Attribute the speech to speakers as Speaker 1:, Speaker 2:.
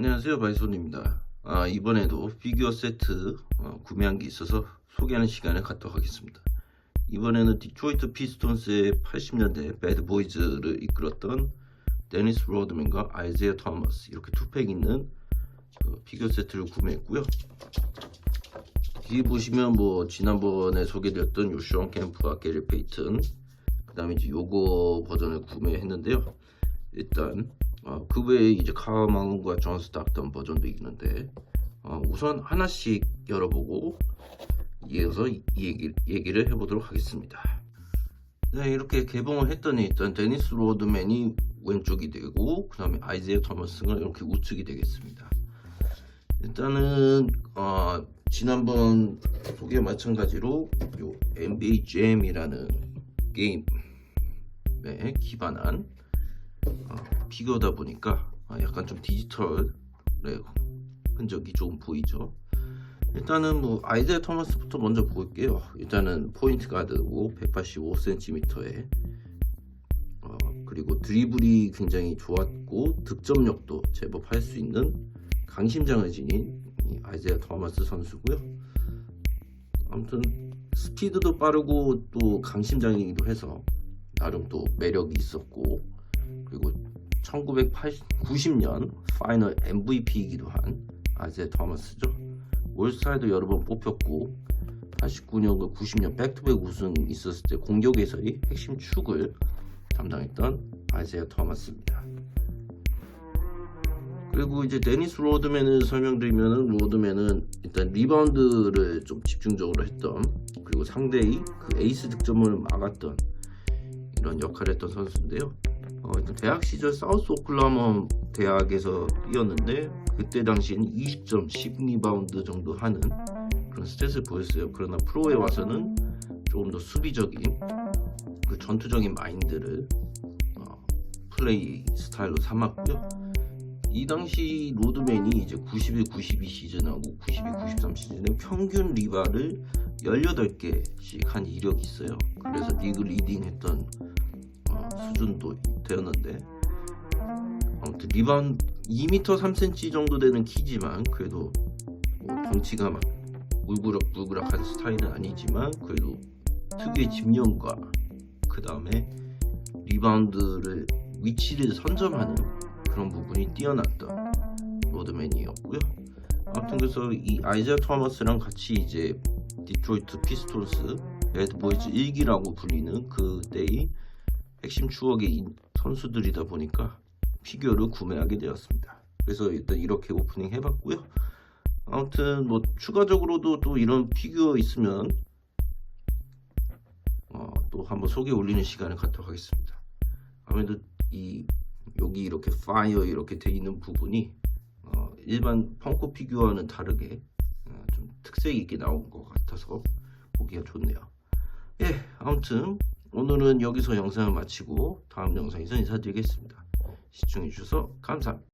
Speaker 1: 안녕하세요 바이손입니다. 아, 이번에도 피규어 세트 어, 구매한 게 있어서 소개하는 시간을 갖도록 하겠습니다. 이번에는 디트로이트 피스톤스의 80년대 배드보이즈를 이끌었던 데니스 로드맨과 아이제어 토머스 이렇게 투팩 있는 그 피규어 세트를 구매했고요. 뒤에 보시면 뭐 지난번에 소개드렸던 요슈원 캠프와 게리 페이튼 그 다음에 이제 요거 버전을 구매했는데요. 일단 어, 그 외에 이제 카마운과 존 스타크턴 버전도 있는데 어, 우선 하나씩 열어보고 이어서 이 얘기, 얘기를 해보도록 하겠습니다. 네, 이렇게 개봉을 했더니 일단 데니스 로드맨이 왼쪽이 되고 그 다음에 아이제어 토머스가 이렇게 우측이 되겠습니다. 일단은 어, 지난번 소개와 마찬가지로 요 NBA Jam이라는 게임에 기반한 어, 피규어다 보니까 아, 약간 좀 디지털의 흔적이 좀 보이죠. 일단은 뭐 아이제어 토마스부터 먼저 볼게요. 일단은 포인트 가드고 185cm에 어, 그리고 드리블이 굉장히 좋았고 득점력도 제법 할 수 있는 강심장을 지닌 이 아이제어 토마스 선수고요. 아무튼 스피드도 빠르고 또 강심장이기도 해서 나름 또 매력이 있었고 그리고 1990년 파이널 MVP이기도 한 아제 토마스죠. 올스타에도 여러 번 뽑혔고 89년과 90년 백투백 우승 있었을 때 공격에서의 핵심 축을 담당했던 아제아 토마스입니다. 그리고 이제 데니스 로드맨을 설명드리면은 로드맨은 일단 리바운드를 좀 집중적으로 했던 그리고 상대의 그 에이스 득점을 막았던 이런 역할을 했던 선수인데요. 어, 대학 시절 사우스 오클라호마 대학에서 뛰었는데 그때 당시에는 20점 10리바운드 정도 하는 그런 스탯을 보였어요. 그러나 프로에 와서는 조금 더 수비적인 그 전투적인 마인드를 어, 플레이 스타일로 삼았고요. 이 당시 로드맨이 이제 91, 92 시즌하고 92, 93 시즌에 평균 리바를 18개씩 한 이력이 있어요. 그래서 리그 리딩했던 어, 수준도 되었는데 아무튼 리바운 2m 3cm 정도 되는 키지만 그래도 뭐 덩치가 막 울그락불그락한 스타일은 아니지만 그래도 특유의 집념과 그 다음에 리바운드를 위치를 선점하는 그런 부분이 뛰어났던 로드맨이었고요. 아무튼 그래서 이 아이자 토마스랑 같이 이제 디트로이트 피스톤스 배드보이즈 1기라고 불리는 그때의 핵심 추억의 선수들이다 보니까 피규어를 구매하게 되었습니다. 그래서 일단 이렇게 오프닝 해봤고요. 아무튼 뭐 추가적으로도 또 이런 피규어 있으면 어, 또 한번 소개 올리는 시간을 갖도록 하겠습니다. 아무래도 이 여기 이렇게 파이어 이렇게 돼 있는 부분이 어, 일반 펑코 피규어와는 다르게 어, 좀 특색 있게 나온 것 같아서 보기가 좋네요. 예, 아무튼 오늘은 여기서 영상을 마치고 다음 영상에서 인사드리겠습니다. 시청해주셔서 감사합니다.